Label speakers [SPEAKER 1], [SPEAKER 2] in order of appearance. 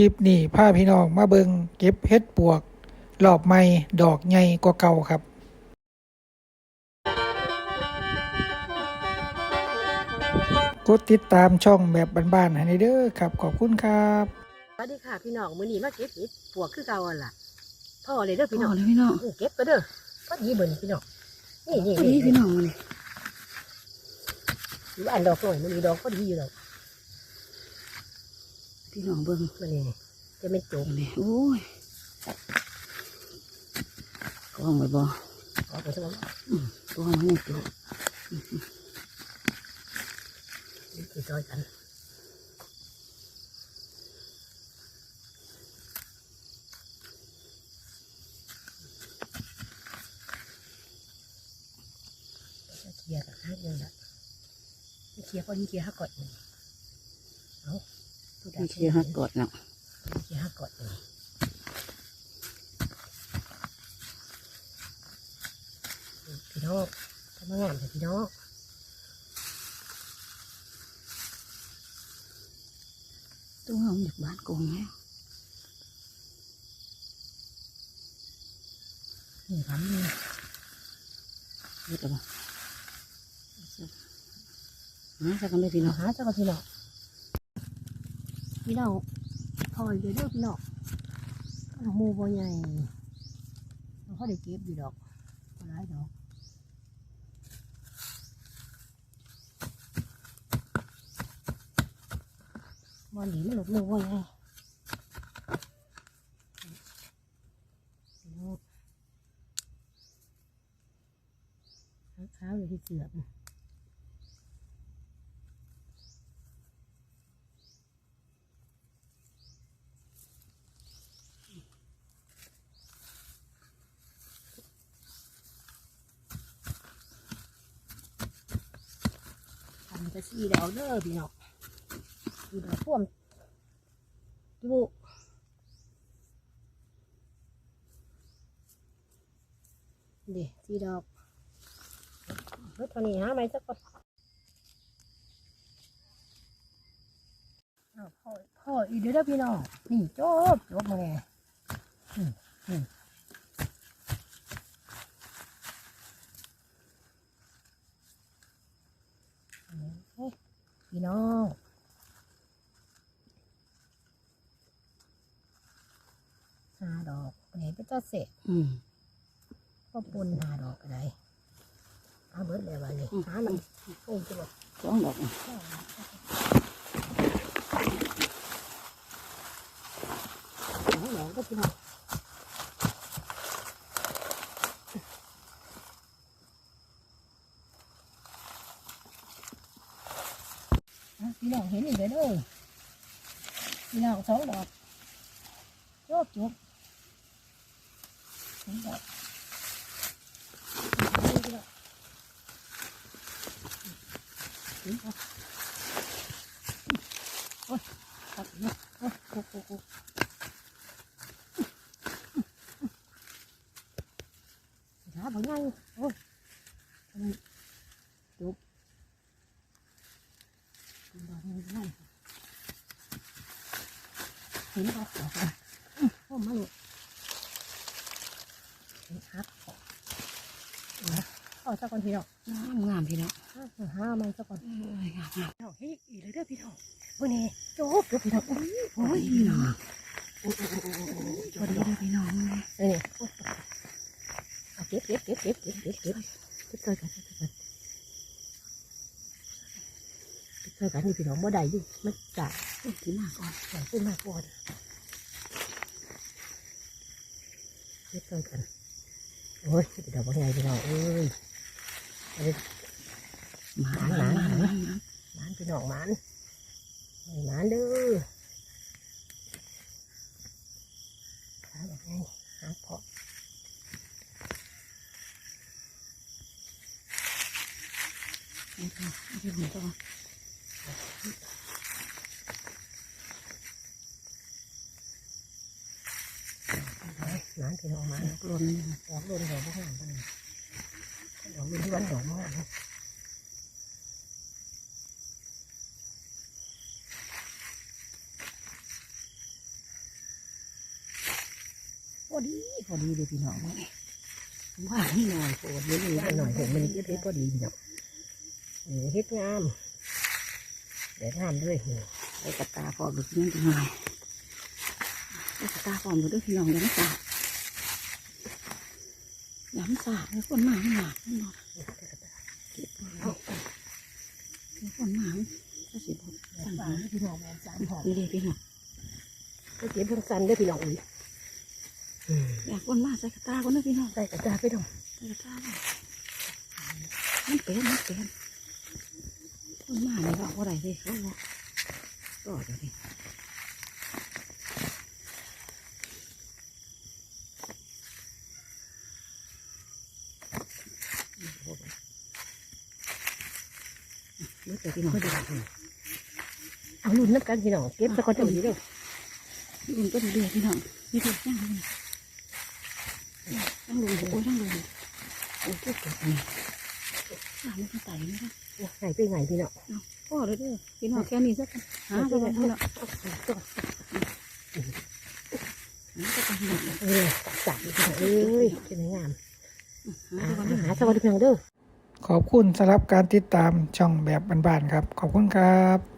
[SPEAKER 1] คลิปนี้พาพี่น้องมาเบิงเก็บเฮ็ดปวกรอบใหม่ดอกใหญ่กว่าเก่าครับกดติดตามช่องแบบบ้านๆให้เด้อครับ ขอบคุณครับ
[SPEAKER 2] สวัสดีค่ะพี่น้องมื้อนี้มาเก็บเห็ดปวกคือเก่าหั่นล่ะพ่อเลยเด้อพี่น้อง
[SPEAKER 3] เลยพี่น้อง
[SPEAKER 2] เออเก็บก็เด้อพอดีเบิ่นพี่น้องนี่นี่
[SPEAKER 3] พอดีพี่น้องมัน
[SPEAKER 2] อยู่อันดอกหน่อยมื้อนี้ดอกพอดีอยู่ดอกี่
[SPEAKER 3] น้องเบิ้ง
[SPEAKER 2] มาเลยจะไม่จมเนี่
[SPEAKER 3] ยโอ้ยกล้องไปบ่
[SPEAKER 2] กล้องไปทั้งหมด
[SPEAKER 3] กล้องไม่จ
[SPEAKER 2] มนี่คือจอยกันเคลียร์กับข้าเดือนละเคลียร์ก็ยิ่งเคลียร์ห้าก่อน ผู้ใด
[SPEAKER 3] พี่เชียร์ฮักกอดเนาะ
[SPEAKER 2] เคลียร์ฮักก่อนนี่พี่น้องทำมางานเถอะพี่น้อง
[SPEAKER 3] ตัวเฮาอยากบ้านกงแล้ว
[SPEAKER 2] นี่ครับนี่
[SPEAKER 3] เฮ็ดเอาบ่หาสักกันเลยพี่น้อง
[SPEAKER 2] หาเจ้าก็พี่น้อง พี่น้องพออยู่เด้อพี่น้องดอกหมูบ่ใหญ่เราเขาได้เก็บอยู่ดอกบ่หลายดอกบอลหนีมันหลบหมูบ่ใหญ่พี่น้องขาวๆอยู่ที่เสือก จะสีดอกเด้อพี่น้องสีดอกพ่วมดูเดี๋ยวสีดอกเฮ้ยตอนนี้หาไหมสักคนพ่อพ่ออีเด้อเด้อพี่น้องนี่จบจบมาไงอืมอืมเฮ้ย พี่น้องหาดอกไหนเป็นเจ้าเสก
[SPEAKER 3] อืม
[SPEAKER 2] ก็ปนหาดอกอะไรเอาเบิดเลยวันนี้หาหนึ่งโอ้ยจะบอก
[SPEAKER 3] สองดอก
[SPEAKER 2] หาดอกก็พี่น้องอะพี่น้อง เห็นอีกเด้อเด้อพี่น้องสองดอกจบจบสองดอกพี่น้องพี่น้องโอ้ยตัดเนาะโอ้ยโอ้ยโอ้ยโอ้ยขาบ่ยังโอ้ยทำไมจบ ดอกนี้ไม่เห็นปะดอกอะไรอื้อโอ้มาเลยเห็นครับนะเอาเจ้าก่อนพี่น้อง
[SPEAKER 3] งามพี่น้อง
[SPEAKER 2] ห้ามันเจ้าก่อน
[SPEAKER 3] งามงาม
[SPEAKER 2] เอาเฮ้ยอีเลยเด้อพี่น้องวันนี้จบจบพี่น้องโอ้ย
[SPEAKER 3] โอ้ยพี่น้องพอดีเลยพี่น้อง
[SPEAKER 2] เออเอาเก็บเก็บเก็บเก็บเก็บเก็บเก็บเก็บเจอกันเก็บเจอกัน คือกันนี่พี่น้องบ่ได้ดิมันจ่า
[SPEAKER 3] กินหน้าก่อน
[SPEAKER 2] ขึ้นมาก่อนเก็บเจอกัน โอ้ยพี่น้องบ่ไงพี่น้องเอ้ยเอาไป
[SPEAKER 3] หมาหมาหมาหมา
[SPEAKER 2] หมานพี่น้องหมานหมานเด้อหาแบบไงหาเพาะ
[SPEAKER 3] ไม่ใช่ไม่ใช่ผมก็
[SPEAKER 2] หมานพี่น้องหมาน
[SPEAKER 3] กลน
[SPEAKER 2] ดอกรุ่นดอกพวกนั้นกันดอกรุ่นที่วันดอกมาก
[SPEAKER 3] พอดีพอดีเลยพี่น้องว่าหน่อยโอ้ยเยอะๆหน่อยผมมันเก็เฮ็ดพอดีพี่น้องนี่เฮ็ดงาม เดี๋ยวงามด้วยนี่ไอ้กระตาพอดูพี่น้องจังหน่อยไอ้กระตาพอดูด้วยพี่น้องยังไม่ตาย้ำสาดเลยคนมาหนาพี่น้องเก็บเอาคนมาก็สิบสั่งหาพี่น้องแม่สามหอมนี่เลยพี่น้องก็เก็บเพิ่งสั่นได้พี่น้องอุ้ยอยากคนมาใส่กระตาคนนึงพี่น้องใส่กระตาไปดองใส่กระตาเลยมันเป็นมันเป็น คนมาเนี่ยกว่าอะไรเลยเขาบอกก็เดี๋ยวนี้เมื่อแต่พี่น้องเอาลุ้นน้ำกันพี่น้องเก็บตะกอนเดี๋ยวนี้เด้อลุ้นก็ดีเลยพี่น้องนี่ดูย่างเลยย่างเลยโอ้ยย่างเลยโอ้ยเก็บเก็บนี่อ่าไม่ต้องไต่ไม่ได้ ไต่ไปไงพี่น้องพ่อเลยเด้อพี่น้องแค่นี้สักหาไปเลยพี่น้องเออจับพี่น้องเอ้ยเป็นงามหาสวัสดีพี่น้องเด้อ
[SPEAKER 1] ขอบคุณสำหรับการติดตามช่องแบบบ้านๆครับ ขอบคุณครับ